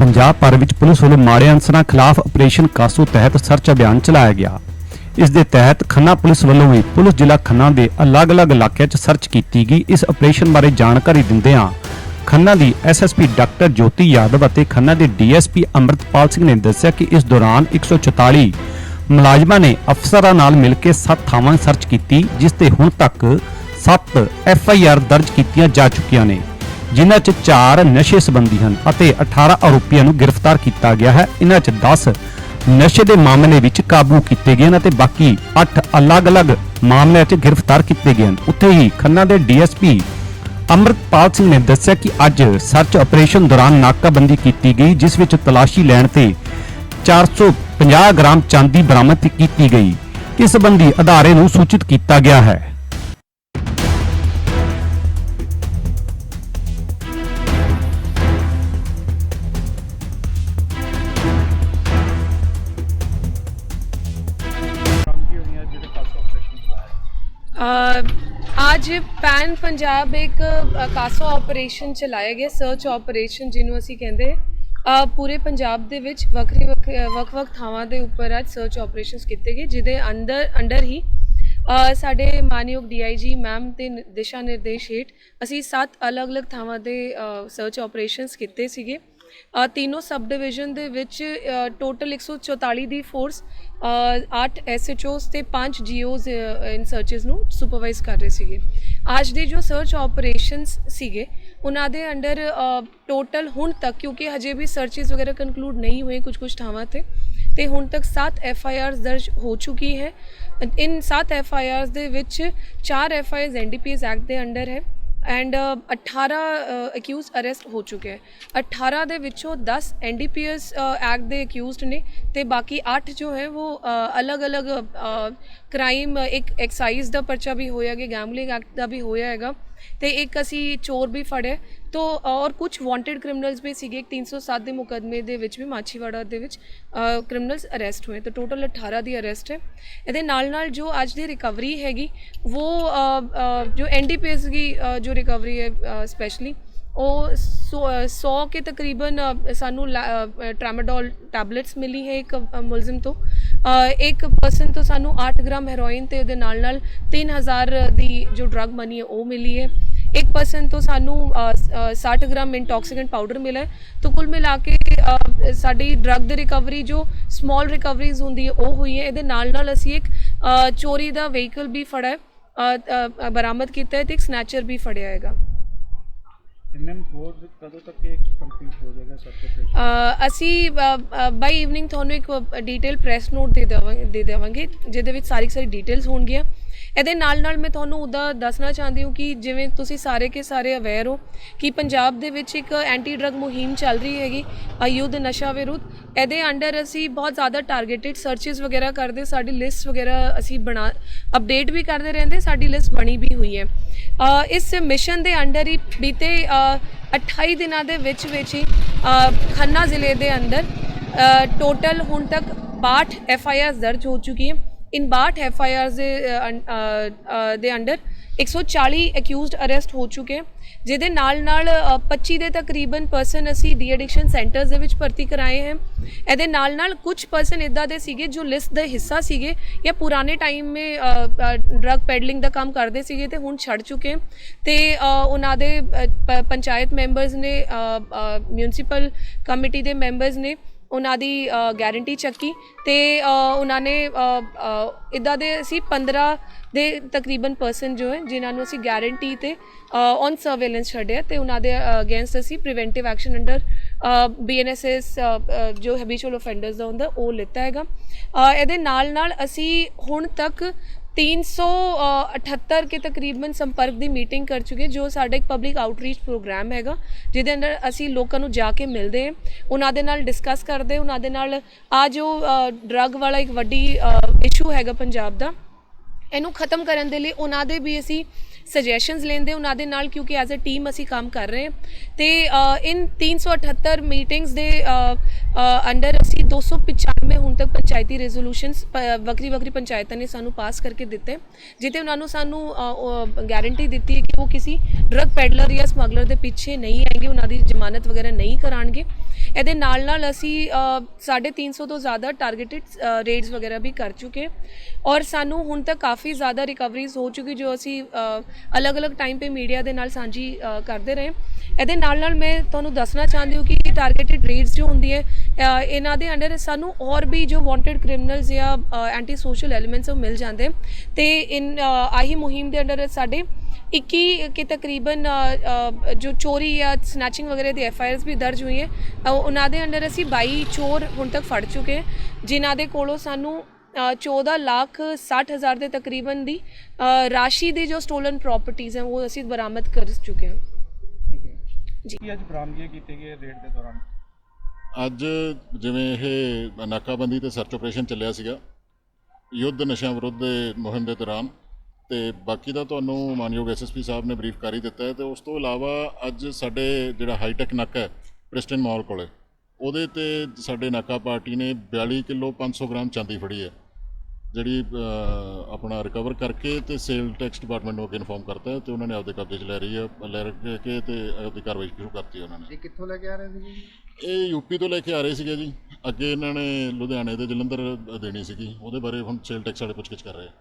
ਪੰਜਾਬ ਭਰ ਵਿੱਚ ਪੁਲਿਸ ਵੱਲੋਂ ਮਾੜੇ ਅਨਸਰਾਂ ਖਿਲਾਫ ਆਪਰੇਸ਼ਨ ਕਾਸੂ ਤਹਿਤ ਸਰਚ ਅਭਿਆਨ ਚਲਾਇਆ ਗਿਆ। ਇਸ ਦੇ ਤਹਿਤ ਖੰਨਾ ਪੁਲਿਸ ਵੱਲੋਂ ਵੀ ਪੁਲਿਸ ਜ਼ਿਲ੍ਹਾ ਖੰਨਾ ਦੇ ਅਲੱਗ-ਅਲੱਗ ਇਲਾਕਿਆਂ 'ਚ ਸਰਚ ਕੀਤੀ ਗਈ। ਇਸ ਆਪਰੇਸ਼ਨ ਬਾਰੇ ਜਾਣਕਾਰੀ ਦਿੰਦਿਆਂ ਖੰਨਾ ਦੀ ਐਸਐਸਪੀ ਡਾਕਟਰ ਜੋਤੀ ਯਾਦਵ ਅਤੇ ਖੰਨਾ ਦੇ ਡੀਐਸਪੀ ਅੰਮ੍ਰਿਤਪਾਲ ਸਿੰਘ ਨੇ ਦੱਸਿਆ ਕਿ ਇਸ ਦੌਰਾਨ 144 ਮੁਲਾਜ਼ਮਾਂ ਨੇ ਅਫਸਰਾਂ ਨਾਲ ਮਿਲ ਕੇ 7 ਥਾਵਾਂ ਸਰਚ ਕੀਤੀ, ਜਿਸ ਤੇ ਹੁਣ ਤੱਕ 7 ਐਫਆਈਆਰ ਦਰਜ ਕੀਤੀਆਂ ਜਾ ਚੁੱਕੀਆਂ ਨੇ। ਜਿਨ੍ਹਾਂ 'ਚ 4 ਨਸ਼ੇ ਸੰਬੰਧੀ ਹਨ ਅਤੇ 18 ਆਰੋਪੀਆਂ ਨੂੰ ਗ੍ਰਿਫਤਾਰ ਕੀਤਾ ਗਿਆ ਹੈ। ਇਹਨਾਂ 'ਚ 10 ਨਸ਼ੇ ਦੇ ਮਾਮਲੇ ਵਿੱਚ ਕਾਬੂ ਕੀਤੇ ਗਏ ਹਨ ਅਤੇ ਬਾਕੀ 8 ਅਲੱਗ-ਅਲੱਗ ਮਾਮਲਿਆਂ 'ਚ ਗ੍ਰਿਫਤਾਰ ਕੀਤੇ ਗਏ ਹਨ। ਉੱਥੇ ਹੀ ਖੰਨਾ ਦੇ ਡੀਐਸਪੀ ਅੰਮ੍ਰਿਤਪਾਲ ਸਿੰਘ ਨੇ ਦੱਸਿਆ ਕਿ ਅੱਜ ਸਰਚ ਆਪਰੇਸ਼ਨ ਦੌਰਾਨ ਨਾਕਾਬੰਦੀ ਕੀਤੀ ਗਈ, ਜਿਸ ਵਿੱਚ ਤਲਾਸ਼ੀ ਲੈਣ ਤੇ 450 ਗ੍ਰਾਮ ਚਾਂਦੀ ਬਰਾਮਦ ਕੀਤੀ ਗਈ। ਇਸ ਸੰਬੰਧੀ ਅਦਾਰੇ ਨੂੰ ਸੂਚਿਤ ਕੀਤਾ ਗਿਆ ਹੈ। ਅੱਜ ਪੈਨ ਪੰਜਾਬ ਇੱਕ ਅ, ਕਾਸੋ ਆਪਰੇਸ਼ਨ ਚਲਾਇਆ ਗਿਆ ਸਰਚ ਆਪਰੇਸ਼ਨ ਜਿਹਨੂੰ ਅਸੀਂ ਕਹਿੰਦੇ ਪੂਰੇ ਪੰਜਾਬ ਦੇ ਵਿੱਚ ਵੱਖਰੇ ਵੱਖ- ਅ, ਵੱਖ-ਵੱਖ ਥਾਵਾਂ ਦੇ ਉੱਪਰ ਅੱਜ ਸਰਚ ਆਪਰੇਸ਼ਨਸ ਕੀਤੇ ਗਏ ਜਿਹਦੇ ਅੰਦਰ ਅੰਡਰ ਹੀ ਸਾਡੇ ਮਾਨਯੋਗ ਡੀਆਈਜੀ ਮੈਮ ਦੇ ਦਿਸ਼ਾ ਨਿਰਦੇਸ਼ ਹੇਠ ਅਸੀਂ ਸੱਤ ਅਲੱਗ-ਅਲੱਗ ਥਾਵਾਂ ਦੇ ਸਰਚ ਆਪਰੇਸ਼ਨਸ ਕੀਤੇ ਸੀਗੇ। ਤਿੰਨੋਂ ਸਬ ਡਿਵੀਜ਼ਨ ਦੇ ਵਿੱਚ ਟੋਟਲ 144 ਦੀ ਫੋਰਸ 8 ਐਸਐਚਓਸ ਤੇ 5 ਜੀਓਜ਼ ਇਨ ਸਰਚਸ ਨੂੰ ਸੁਪਰਵਾਈਜ਼ ਕਰ ਰਹੇ ਸੀਗੇ। ਅੱਜ ਦੇ ਜੋ ਸਰਚ ਆਪਰੇਸ਼ਨਸ ਸੀਗੇ, ਉਹਨਾਂ ਦੇ ਅੰਡਰ ਟੋਟਲ ਹੁਣ ਤੱਕ, ਕਿਉਂਕਿ ਹਜੇ ਵੀ ਸਰਚਸ ਵਗੈਰਾ ਕਨਕਲੂਡ ਨਹੀਂ ਹੋਏ ਕੁਝ ਕੁਝ ਥਾਵਾਂ ਤੇ ਤੇ ਹੁਣ ਤੱਕ 7 ਐਫ ਆਈ ਆਰਸ ਦਰਜ ਹੋ ਚੁੱਕੀ ਹੈ। ਇਨ 7 ਐਫ ਆਈ ਆਰਸ ਦੇ ਵਿੱਚ 4 F I Rs NDPS act ਦੇ ਅੰਡਰ ਹੈ। ਐਂਡ 18 ਅਕਿਊਜ਼ ਅਰੈਸਟ ਹੋ ਚੁੱਕੇ ਹੈ। 18 ਦੇ ਵਿੱਚੋਂ 10 ਐਨਡੀਪੀਐਸ ਐਕਟ ਦੇ ਅਕਿਊਜ਼ਡ ਨੇ ਤੇ ਬਾਕੀ 8 ਜੋ ਹੈ ਉਹ ਅਲੱਗ-ਅਲੱਗ ਕ੍ਰਾਈਮ ਇੱਕ ਐਕਸਾਈਜ਼ ਦਾ ਪਰਚਾ ਵੀ ਹੋਇਆ ਗਿਆ ਗੈਂਬਲਿੰਗ ਐਕਟ ਦਾ ਵੀ ਹੋਇਆ ਹੈਗਾ। ਤੇ ਇੱਕ ਅਸੀਂ ਚੋਰ ਵੀ ਫੜਿਆ। ਤੋ ਔਰ ਕੁਝ ਵਾਂਟਡ ਕ੍ਰਿਮੀਨਲਸ ਵੀ ਸੀਗੇ ਇੱਕ 307 ਦੇ ਮੁਕਦਮੇ ਦੇ ਵਿੱਚ ਵੀ ਮਾਛੀਵਾੜਾ ਦੇ ਵਿੱਚ ਕ੍ਰਿਮੀਨਲਸ ਅਰੈਸਟ ਹੋਏ। ਤਾਂ ਟੋਟਲ 18 ਦੀ ਅਰੈਸਟ ਹੈ। ਇਹਦੇ ਨਾਲ ਨਾਲ ਜੋ ਅੱਜ ਦੀ ਰਿਕਵਰੀ ਹੈਗੀ ਉਹ ਅ, ਅ, ਜੋ ਐਨਡੀਪੀਐਸ ਦੀ ਜੋ ਰਿਕਵਰੀ ਹੈ ਸਪੈਸ਼ਲੀ ਉਹ 100 ਕੇ ਤਕਰੀਬਨ ਅ, ਸਾਨੂੰ ਟ੍ਰਾਮਾਡੋਲ ਟੈਬਲੇਟਸ ਮਿਲੀ ਹੈ ਇੱਕ ਮੁਲਜ਼ਮ ਤੋਂ। ਇੱਕ ਪਰਸਨ ਤੋਂ ਸਾਨੂੰ 8 ਗ੍ਰਾਮ ਹੈਰੋਇਨ ਤੇ ਉਹਦੇ ਨਾਲ ਨਾਲ 3000 ਦੀ ਜੋ ਡਰੱਗ ਮਨੀ ਹੈ ਉਹ ਮਿਲੀ ਹੈ। ਇੱਕ ਪਰਸਨ ਤੋਂ ਸਾਨੂੰ ਅ, 60 ਗ੍ਰਾਮ ਇੰਟੌਕਸੀਕੈਂਟ ਪਾਊਡਰ ਮਿਲਾ ਤਾਂ ਕੁੱਲ ਮਿਲਾ ਕੇ ਸਾਡੀ ਡਰੱਗ ਦੀ ਰਿਕਵਰੀ ਜੋ ਸਮਾਲ ਰਿਕਵਰੀਜ਼ ਹੁੰਦੀ ਹੈ ਉਹ ਹੋਈ ਹੈ। ਇਹਦੇ ਨਾਲ ਨਾਲ ਅਸੀਂ ਇੱਕ ਚੋਰੀ ਦਾ ਵਹੀਕਲ ਵੀ ਫੜਿਆ ਬਰਾਮਦ ਕੀਤਾ ਹੈ ਤੇ ਇੱਕ ਸਨੈਚਰ ਵੀ ਫੜਿਆ ਹੈਗਾ। ਮੈਮ ਹੋਰ ਕਦੋਂ ਤੱਕ ਇਹ ਕੰਪਲੀਟ ਹੋ ਜਾਏਗਾ ਸਰਚ ਅਸੀਂ ਬਾਈ ਈਵਨਿੰਗ ਤੁਹਾਨੂੰ ਇੱਕ ਡਿਟੇਲ ਪ੍ਰੈਸ ਨੋਟ ਦੇ ਦੇਵਾਂਗੇ ਦੇ ਦੇਵਾਂਗੇ, ਜਿਹਦੇ ਵਿੱਚ ਸਾਰੀ ਸਾਰੀ ਡਿਟੇਲਸ ਹੋਣਗੀਆਂ। ਇਹਦੇ ਨਾਲ ਨਾਲ ਮੈਂ ਤੁਹਾਨੂੰ ਉਹਦਾ ਦੱਸਣਾ ਚਾਹੁੰਦੀ ਹਾਂ ਕਿ ਜਿਵੇਂ ਤੁਸੀਂ ਸਾਰੇ ਕੇ ਸਾਰੇ ਅਵੇਅਰ ਹੋ ਕਿ ਪੰਜਾਬ ਦੇ ਵਿੱਚ ਇੱਕ ਐਂਟੀ ਡਰਗ ਮੁਹਿੰਮ ਚੱਲ ਰਹੀ ਹੈਗੀ ਆਯੁੱਧ ਨਸ਼ਾ ਵਿਰੁੱਧ। ਇਹਦੇ ਅੰਡਰ ਅਸੀਂ ਬਹੁਤ ਜ਼ਿਆਦਾ ਟਾਰਗੇਟਿਡ ਸਰਚਸ ਵਗੈਰਾ ਕਰਦੇ ਸਾਡੀ ਲਿਸਟ ਵਗੈਰਾ ਅਸੀਂ ਬਣਾ ਅਪਡੇਟ ਵੀ ਕਰਦੇ ਰਹਿੰਦੇ ਸਾਡੀ ਲਿਸਟ ਬਣੀ ਵੀ ਹੋਈ ਹੈ। ਇਸ ਮਿਸ਼ਨ ਦੇ ਅੰਡਰ ਹੀ ਬੀਤੇ ਅ, 28 ਦਿਨਾਂ ਦੇ ਵਿੱਚ ਵਿੱਚ ਹੀ ਖੰਨਾ ਜ਼ਿਲ੍ਹੇ ਦੇ ਅੰਦਰ ਟੋਟਲ ਹੁਣ ਤੱਕ 62 ਐਫ ਆਈ ਆਰ ਦਰਜ ਹੋ ਚੁੱਕੀ ਹੈ। ਇਨ 62 ਐਫ ਆਈ ਆਰ ਦੇ ਅ, ਅੰ- ਅ, ਅ, ਅੰਡਰ 140 ਅਕਿਊਜ਼ਡ ਅਰੈਸਟ ਹੋ ਚੁੱਕੇ ਜਿਹਦੇ ਨਾਲ ਨਾਲ ਅ, 25 ਦੇ ਤਕਰੀਬਨ ਪਰਸਨ ਅਸੀਂ ਡੀ ਐਡਿਕਸ਼ਨ ਸੈਂਟਰਸ ਦੇ ਵਿੱਚ ਭਰਤੀ ਕਰਾਏ ਹਨ ਇਹਦੇ ਨਾਲ ਨਾਲ ਕੁਝ ਪਰਸਨ ਇਦਾਂ ਦੇ ਸੀਗੇ ਜੋ ਲਿਸਟ ਦਾ ਹਿੱਸਾ ਸੀਗੇ ਜਾਂ ਪੁਰਾਣੇ ਟਾਈਮ ਮੇ ਡਰਗ ਪੈਡਲਿੰਗ ਦਾ ਕੰਮ ਕਰਦੇ ਸੀਗੇ ਤੇ ਹੁਣ ਛੱਡ ਚੁੱਕੇ ਤੇ ਉਹਨਾਂ ਦੇ ਪ- ਪੰਚਾਇਤ ਮੈਂਬਰਸ ਨੇ ਮਿਊਨਿਸਪਲ ਕਮੇਟੀ ਦੇ ਮੈਂਬਰਸ ਨੇ ਉਹਨਾਂ ਦੀ ਗਾਰੰਟੀ ਚੱਕੀ ਤੇ ਉਹਨਾਂ ਨੇ ਇਦਾਂ ਦੇ ਅਸੀਂ 15 ਦੇ ਤਕਰੀਬਨ ਪਰਸਨ ਜੋ ਹੈ, ਜਿਨ੍ਹਾਂ ਨੂੰ ਅਸੀਂ ਗਾਰੰਟੀ ਤੇ ਔਨ ਸਰਵੇਲੈਂਸ ਛੱਡਿਆ ਤੇ ਉਹਨਾਂ ਦੇ ਅਗੇਂਸਟ ਅਸੀਂ ਪ੍ਰੀਵੈਂਟਿਵ ਐਕਸ਼ਨ ਅੰਡਰ ਬੀਐਨਐਸਐਸ ਜੋ ਹੈਬਿਚੁਅਲ ਆਫੈਂਡਰਸ ਦਾ ਹੁੰਦਾ, ਉਹ ਲਿੱਤਾ ਹੈਗਾ। ਇਹਦੇ ਨਾਲ ਨਾਲ ਅਸੀਂ ਹੁਣ ਤੱਕ 378 ਕੇ ਤਕਰੀਬਨ ਸੰਪਰਕ ਦੀ ਮੀਟਿੰਗ ਕਰ ਚੁੱਕੇ ਜੋ ਸਾਡਾ ਇੱਕ ਪਬਲਿਕ ਆਊਟਰੀਚ ਪ੍ਰੋਗਰਾਮ ਹੈਗਾ ਜਿਹਦੇ ਅੰਦਰ ਅਸੀਂ ਲੋਕਾਂ ਨੂੰ ਜਾ ਕੇ ਮਿਲਦੇ ਹਾਂ ਉਹਨਾਂ ਦੇ ਨਾਲ ਡਿਸਕਸ ਕਰਦੇ ਉਹਨਾਂ ਦੇ ਨਾਲ ਆ ਜੋ ਡਰੱਗ ਵਾਲਾ ਇੱਕ ਵੱਡੀ ਇਸ਼ੂ ਹੈਗਾ ਪੰਜਾਬ ਦਾ ਇਹਨੂੰ ਖਤਮ ਕਰਨ ਦੇ ਲਈ ਉਹਨਾਂ ਦੇ ਵੀ ਅਸੀਂ ਸੁਜੈਸ਼ਨਸ ਲੈਂਦੇ ਉਹਨਾਂ ਦੇ ਨਾਲ ਕਿਉਂਕਿ ਐਜ਼ ਅ ਟੀਮ ਅਸੀਂ ਕੰਮ ਕਰ ਰਹੇ ਹਾਂ। ਤੇ ਅ, ਇਨ 378 ਮੀਟਿੰਗਸ ਦੇ ਅੰਡਰ ਅਸੀਂ 295 ਹੁਣ ਤੱਕ ਪੰਚਾਇਤੀ ਰੈਜ਼ੋਲੂਸ਼ਨਸ ਵੱਖਰੀ ਵੱਖਰੀ ਪੰਚਾਇਤਾਂ ਨੇ ਸਾਨੂੰ ਪਾਸ ਕਰਕੇ ਦਿੱਤੇ ਜਿੱਤੇ ਉਹਨਾਂ ਨੂੰ ਸਾਨੂੰ ਗਾਰੰਟੀ ਦਿੱਤੀ ਹੈ ਕਿ ਉਹ ਕਿਸੇ ਡਰਗ ਪੈਡਲਰ ਜਾਂ ਸਮਗਲਰ ਦੇ ਪਿੱਛੇ ਨਹੀਂ ਆਏਗੇ ਉਹਨਾਂ ਦੀ ਜ਼ਮਾਨਤ ਵਗੈਰਾ ਨਹੀਂ ਕਰਾਣਗੇ ਇਹਦੇ ਨਾਲ ਨਾਲ ਅਸੀਂ ਅ, 350 ਤੋਂ ਜ਼ਿਆਦਾ ਟਾਰਗੇਟਿਡ ਰੇਡਸ ਵਗੈਰਾ ਵੀ ਕਰ ਚੁੱਕੇ ਔਰ ਸਾਨੂੰ ਹੁਣ ਤੱਕ ਕਾਫੀ ਜ਼ਿਆਦਾ ਰਿਕਵਰੀਜ਼ ਹੋ ਚੁੱਕੀ ਜੋ ਅਸੀਂ ਅਲੱਗ-ਅਲੱਗ ਟਾਈਮ ਤੇ ਮੀਡੀਆ ਦੇ ਨਾਲ ਸਾਂਝੀ ਕਰਦੇ ਰਹੇ। ਇਹਦੇ ਨਾਲ ਨਾਲ ਮੈਂ ਤੁਹਾਨੂੰ ਦੱਸਣਾ ਚਾਹੁੰਦੀ ਹਾਂ ਕਿ ਟਾਰਗੇਟਿਡ ਰੇਡਸ ਜੋ ਹੁੰਦੀ ਹੈ ਇਹਨਾਂ ਦੇ ਅੰਡਰ ਸਾਨੂੰ ਹੋਰ ਵੀ ਜੋ ਵਾਂਟਡ ਕ੍ਰਿਮੀਨਲਸ ਜਾਂ ਐਂਟੀ ਸੋਸ਼ਲ ਐਲੀਮੈਂਟਸ ਉਹ ਮਿਲ ਜਾਂਦੇ। ਤੇ ਇਨ ਆਹੀ ਮੁਹਿੰਮ ਦੇ ਅੰਡਰ ਸਾਡੇ 21 ਕੇ ਤਕਰੀਬਨ ਅ, ਅ, ਜੋ ਚੋਰੀ ਜਾਂ ਸਨੈਚਿੰਗ ਵਗੈरह ਦੀ ਐਫ ਆਈ ਆਰਸ ਵੀ ਦਰਜ ਹੋਈ ਹੈ ਅ, ਉਹਨਾਂ ਦੇ ਅੰਡਰ ਅਸੀਂ 22 ਚੋਰ ਹੁਣ ਤੱਕ ਫੜ ਚੁੱਕੇ ਹਾਂ, ਜਿਨ੍ਹਾਂ ਦੇ ਕੋਲੋਂ ਸਾਨੂੰ ਅ, 14 ਲੱਖ 60 ਹਜ਼ਾਰ ਦੇ ਤਕਰੀਬਨ ਦੀ ਅ, ਰਾਸ਼ੀ ਦੀ ਜੋ ਸਟੋਲਨ ਪ੍ਰਾਪਰਟੀਆਂ ਹੈ ਉਹ ਅਸੀਂ ਬਰਾਮਦ ਕਰ ਚੁੱਕੇ ਹਾਂ। ਠੀਕ ਹੈ। ਜੀ। ਕੀ ਅੱਜ ਬਰਾਮਦਗੀ ਕੀਤੇ ਗਏ ਰੇਡ ਦੇ ਦੌਰਾਨ? ਅੱਜ ਜਿਵੇਂ ਇਹ ਨਾਕਾਬੰਦੀ ਤੇ ਸਰਚ ਆਪਰੇਸ਼ਨ ਚੱਲਿਆ ਸੀਗਾ ਯੁੱਧ ਨਸ਼ਿਆਂ ਵਿਰੁੱਧ ਦੇ ਮੁਹਿੰਮ ਦੇ ਦੌਰਾਨ ਤੇ ਬਾਕੀ ਦਾ ਤੁਹਾਨੂੰ ਮਾਨਯੋਗ ਐਸਐਸਪੀ ਸਾਹਿਬ ਨੇ ਬਰੀਫ ਕਰ ਹੀ ਦਿੱਤਾ ਹੈ ਤੇ ਉਸ ਤੋਂ ਇਲਾਵਾ ਅੱਜ ਸਾਡੇ ਜਿਹੜਾ ਹਾਈਟੈਕ ਨਾਕਾ ਹੈ ਪ੍ਰਿਸਟਨ ਮਾਲ ਕੋਲੇ ਉਹਦੇ ਤੇ ਸਾਡੇ ਨਾਕਾ ਪਾਰਟੀ ਨੇ 42 ਕਿਲੋ 500 ਗ੍ਰਾਮ ਚਾਂਦੀ ਫੜੀ ਹੈ ਜਿਹੜੀ ਆਪਣਾ ਰਿਕਵਰ ਕਰਕੇ ਤੇ ਸੇਲ ਟੈਕਸ ਡਿਪਾਰਟਮੈਂਟ ਨੂੰ ਅੱਗੇ ਇਨਫੋਰਮ ਕਰਤਾ ਤੇ ਉਹਨਾਂ ਨੇ ਆਪਦੇ ਕਬਜ਼ੇ 'ਚ ਲੈ ਰਹੀ ਹੈ ਲੈ ਕੇ ਤੇ ਆਪਦੀ ਕਾਰਵਾਈ ਸ਼ੁਰੂ ਕਰਤੀ ਉਹਨਾਂ ਨੇ। ਇਹ ਕਿੱਥੋਂ ਲੈ ਕੇ ਆ ਰਹੇ ਸੀ ਜੀ? ਇਹ ਯੂਪੀ ਤੋਂ ਲੈ ਕੇ ਆ ਰਹੇ ਸੀਗੇ ਜੀ ਅੱਗੇ ਇਹਨਾਂ ਨੇ ਲੁਧਿਆਣੇ ਤੇ ਜਲੰਧਰ ਦੇਣੀ ਸੀਗੀ ਉਹਦੇ ਬਾਰੇ ਹੁਣ ਸੇਲ ਟੈਕਸ ਵਾਲੇ ਪੁੱਛਗਿੱਛ ਕਰ ਰਹੇ ਆ।